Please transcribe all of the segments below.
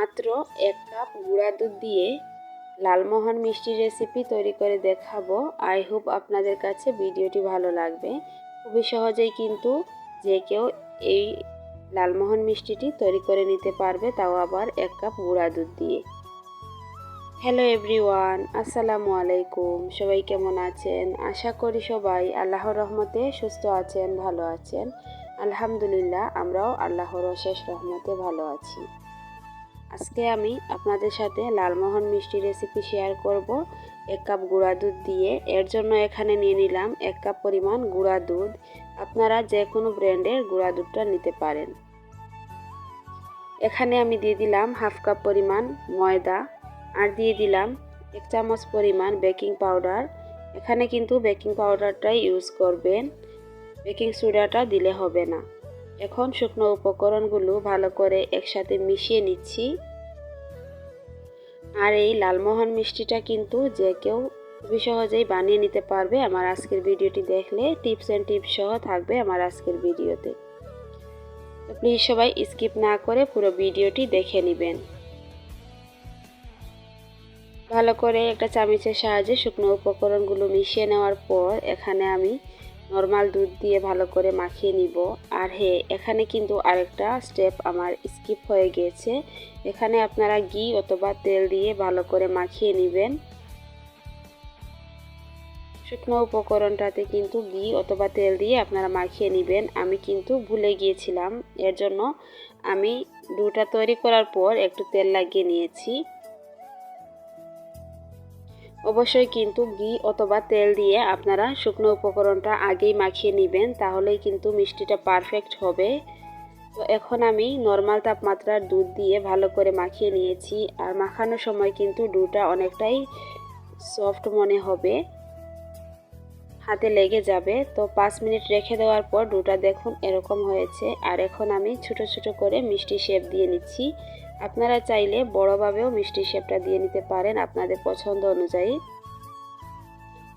মাত্র এক কাপ গুঁড়া দুধ দিয়ে লালমোহন মিষ্টি রেসিপি তৈরি করে দেখাবো। আই হোপ আপনাদের কাছে ভিডিওটি ভালো লাগবে। খুবই সহজেই কিন্তু যে কেউ এই লালমোহন মিষ্টিটি তৈরি করে নিতে পারবে, তাও আবার এক কাপ গুঁড়া দুধ দিয়ে। হ্যালো এভরিওয়ান আসসালামু আলাইকুম। সবাই কেমন আছেন? আশা করি সবাই আল্লাহর রহমতে সুস্থ আছেন, ভালো আছেন। আলহামদুলিল্লাহ, আমরাও আল্লাহর অশেষ রহমতে ভালো আছি। আজকে আমি আপনাদের সাথে লালমোহন মিষ্টি রেসিপি শেয়ার করব। এক কাপ গুঁড়া দুধ দিয়ে। এর জন্য এখানে নিয়ে নিলাম এক কাপ পরিমাণ গুঁড়া দুধ। আপনারা যে কোনো ব্র্যান্ডের গুঁড়া দুধটা নিতে পারেন। এখানে আমি দিয়ে দিলাম হাফ কাপ পরিমাণ ময়দা। আর দিয়ে দিলাম এক চামচ পরিমাণ বেকিং পাউডার। এখানে কিন্তু বেকিং পাউডারটাই ইউজ করবেন। বেকিং সোডাটা দিলে হবে না। এখন শুকনো উপকরণগুলো ভালো করে একসাথে মিশিয়ে নিচ্ছি। আর এই লালমোহন মিষ্টিটা কিন্তু যে কেউ খুবই সহজেই বানিয়ে নিতে পারবে আমার আজকের ভিডিওটি দেখলে। টিপস অ্যান্ড টিপস সহ থাকবে আমার আজকের ভিডিওতে। তো প্লিজ সবাই স্কিপ না করে পুরো ভিডিওটি দেখে নেবেন। ভালো করে একটা চামিচের সাহায্যে শুকনো উপকরণগুলো মিশিয়ে নেওয়ার পর এখানে আমি নর্মাল দুধ দিয়ে ভালো করে মাখিয়ে নিব। আর হে, এখানে কিন্তু আরেকটা স্টেপ আমার স্কিপ হয়ে গিয়েছে এখানে আপনারা ঘি অথবা তেল দিয়ে ভালো করে মাখিয়ে নেবেন। শুকনো উপকরণটাতে কিন্তু ঘি অথবা তেল দিয়ে আপনারা মাখিয়ে নেবেন। আমি কিন্তু ভুলে গিয়েছিলাম। এর জন্য আমি ডুটা তৈরি করার পর একটু তেল লাগিয়ে নিয়েছি। অবশ্যই কিন্তু ঘি অথবা তেল দিয়ে আপনারা শুকনো উপকরণটা আগেই মাখিয়ে নেবেন, তাহলেই কিন্তু মিষ্টিটা পারফেক্ট হবে। তো এখন আমি নর্মাল তাপমাত্রার দুধ দিয়ে ভালো করে মাখিয়ে নিয়েছি, আর মাখানোর সময় কিন্তু ডুটা অনেকটাই সফট মনে হবে। হাতে লেগে যাবে, তো পাঁচ মিনিট রেখে দেওয়ার পর ডুটা দেখুন এরকম হয়েছে, আর এখন আমি ছোট ছোট করে মিষ্টি শেপ দিয়ে নিচ্ছি। আপনারা চাইলে বড়োভাবেও মিষ্টি শেপটা দিয়ে নিতে পারেন আপনাদের পছন্দ অনুযায়ী।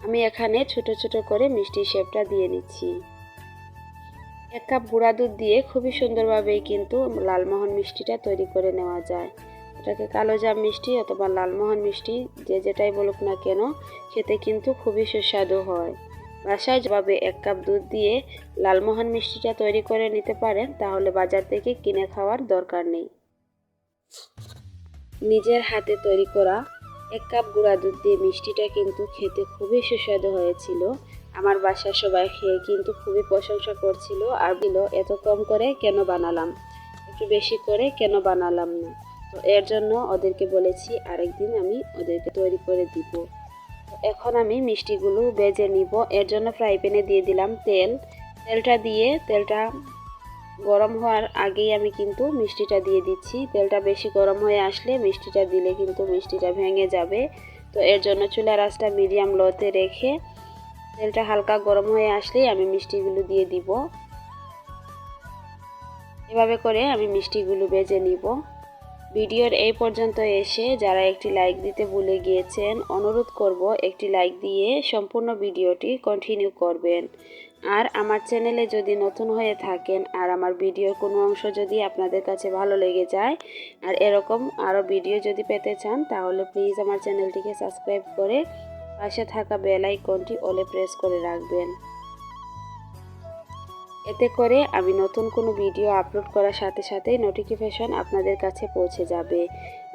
আমি এখানে ছোট ছোট করে মিষ্টি শেপটা দিয়ে নিচ্ছি। এক কাপ গুঁড়া দুধ দিয়ে খুবই সুন্দরভাবেই কিন্তু লালমোহন মিষ্টিটা তৈরি করে নেওয়া যায়। এটাকে কালো জাম মিষ্টি অথবা লালমোহন মিষ্টি যে যেটাই বলুক না কেন, খেতে কিন্তু খুবই সুস্বাদু হয়। বাসায় যেভাবে এক কাপ দুধ দিয়ে লালমোহন মিষ্টিটা তৈরি করে নিতে পারেন, তাহলে বাজার থেকে কিনে খাওয়ার দরকার নেই। নিজের হাতে তৈরি করা এক কাপ গুঁড়া দুধ দিয়ে মিষ্টিটা কিন্তু খেতে খুবই সুস্বাদু হয়েছিল। আমার বাসার সবাই খেয়ে কিন্তু খুবই প্রশংসা করছিল আর দিল এত কম করে কেন বানালাম? একটু বেশি করে কেন বানালাম না? তো এর জন্য ওদেরকে বলেছি, আরেকদিন আমি ওদেরকে তৈরি করে দিব। এখন আমি মিষ্টিগুলো বেজে নিব। এর জন্য ফ্রাই প্যানে দিয়ে দিলাম তেল। তেলটা দিয়ে, তেলটা গরম হওয়ার আগেই আমি কিন্তু মিষ্টিটা দিয়ে দিচ্ছি। তেলটা বেশি গরম হয়ে আসলে মিষ্টিটা দিলে কিন্তু মিষ্টিটা ভেঙে যাবে। তো এর জন্য চুলার আঁচটা মিডিয়াম লোতে রেখে তেলটা হালকা গরম হয়ে আসলেই আমি মিষ্টিগুলো দিয়ে দিব। এভাবে করে আমি মিষ্টিগুলো বেজে নিব। ভিডিওর এই পর্যন্ত এসে যারা একটি লাইক দিতে ভুলে গিয়েছেন, অনুরোধ করব একটি লাইক দিয়ে সম্পূর্ণ ভিডিওটি কন্টিনিউ করবেন। আর আমার চ্যানেলে যদি নতুন হয়ে থাকেন আর আমার ভিডিওর কোনো অংশ যদি আপনাদের কাছে ভালো লেগে যায় আর এরকম আরও ভিডিও যদি পেতে চান, তাহলে প্লিজ আমার চ্যানেলটিকে সাবস্ক্রাইব করে পাশে থাকা বেল আইকনটি ওলে প্রেস করে রাখবেন। এতে করে আমি নতুন কোনো ভিডিও আপলোড করার সাথে সাথেই নোটিফিকেশন আপনাদের কাছে পৌঁছে যাবে।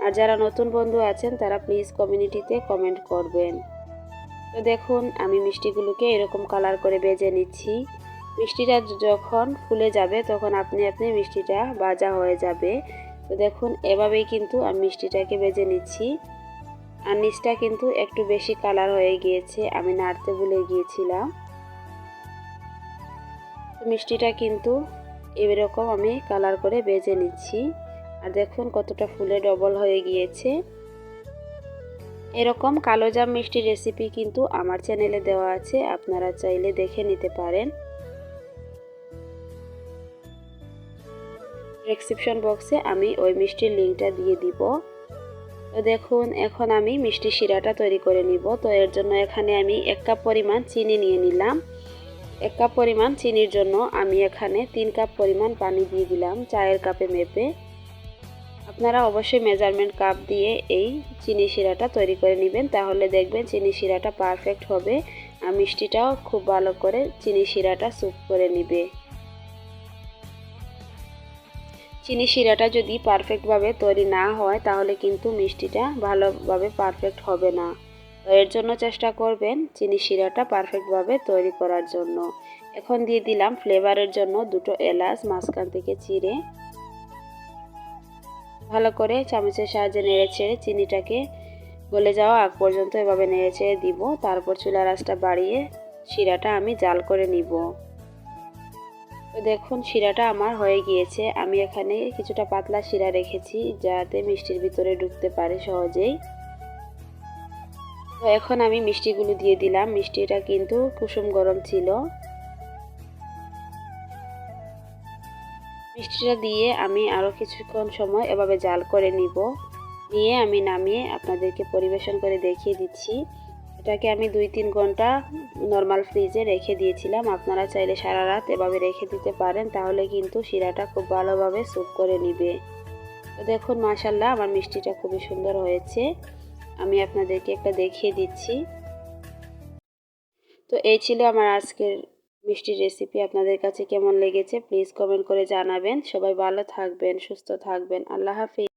আর যারা নতুন বন্ধু আছেন, তারা প্লিজ কমিউনিটিতে কমেন্ট করবেন। তো দেখুন, আমি মিষ্টিগুলোকে এরকম কালার করে বেজে নিচ্ছি। মিষ্টিটা যখন ফুলে যাবে, তখন আপনি আপনি মিষ্টিটা ভাজা হয়ে যাবে। তো দেখুন, এভাবেই কিন্তু আমি মিষ্টিটাকে বেজে নিচ্ছি। আর নিচটা কিন্তু একটু বেশি কালার হয়ে গিয়েছে, আমি নাড়তে ভুলে গিয়েছিলাম। মিষ্টিটা কিন্তু এরকম আমি কালার করে বেজে নিচ্ছি। আর দেখুন কতটা ফুলে ডবল হয়ে গিয়েছে। এরকম কালো জাম মিষ্টি রেসিপি কিন্তু আমার চ্যানেলে দেওয়া আছে, আপনারা চাইলে দেখে নিতে পারেন। ডেসক্রিপশন বক্সে আমি ওই মিষ্টির লিঙ্কটা দিয়ে দিব। তো দেখুন, এখন আমি মিষ্টি শিরাটা তৈরি করে নিব। তো এর জন্য এখানে আমি এক কাপ পরিমাণ চিনি নিয়ে নিলাম। এক কাপ পরিমাণ চিনির জন্য আমি এখানে তিন কাপ পরিমাণ পানি দিয়ে দিলাম চায়ের কাপে মেপে। আপনারা অবশ্যই মেজারমেন্ট কাপ দিয়ে এই চিনি শিরাটা তৈরি করে নেবেন, তাহলে দেখবেন চিনি শিরাটা পারফেক্ট হবে আর মিষ্টিটাও খুব ভালো করে চিনি শিরাটা স্যুপ করে নিবে। চিনি শিরাটা যদি পারফেক্টভাবে তৈরি না হয়, তাহলে কিন্তু মিষ্টিটা ভালোভাবে পারফেক্ট হবে না। তো এর জন্য চেষ্টা করবেন চিনি শিরাটা পারফেক্টভাবে তৈরি করার জন্য। এখন দিয়ে দিলাম ফ্লেভারের জন্য দুটো এলাচ, মাঝখান থেকে চিড়ে। ভালো করে চামচের সাহায্যে নেড়ে ছেড়ে চিনিটাকে গলে যাওয়া আগ পর্যন্ত এভাবে নেড়ে ছেড়ে দিব। তারপর চুলা রাসটা বাড়িয়ে শিরাটা আমি জাল করে নিব। তো দেখুন, শিরাটা আমার হয়ে গিয়েছে। আমি এখানে কিছুটা পাতলা শিরা রেখেছি যাতে মিষ্টির ভিতরে ঢুকতে পারে সহজেই। তো এখন আমি মিষ্টিগুলো দিয়ে দিলাম। মিষ্টিটা কিন্তু কুসুম গরম ছিল। মিষ্টিটা দিয়ে আমি আরও কিছুক্ষণ সময় এভাবে জাল করে নিব। নিয়ে আমি নামিয়ে আপনাদেরকে পরিবেশন করে দেখিয়ে দিচ্ছি। এটাকে আমি দুই তিন ঘণ্টা নর্মাল ফ্রিজে রেখে দিয়েছিলাম। আপনারা চাইলে সারা রাত এভাবে রেখে দিতে পারেন, তাহলে কিন্তু শিরাটা খুব ভালোভাবে স্যুপ করে নিবে। তো দেখুন মাশাল্লাহ আমার মিষ্টিটা খুবই সুন্দর হয়েছে। আমি আপনাদেরকে একটা দেখিয়ে দিচ্ছি। তো এই ছিল আমার আজকের মিষ্টির রেসিপি আপনাদের কাছে কেমন লেগেছে? প্লিজ কমেন্ট করে জানাবেন। সবাই ভালো থাকবেন, সুস্থ থাকবেন। আল্লাহ হাফিজ।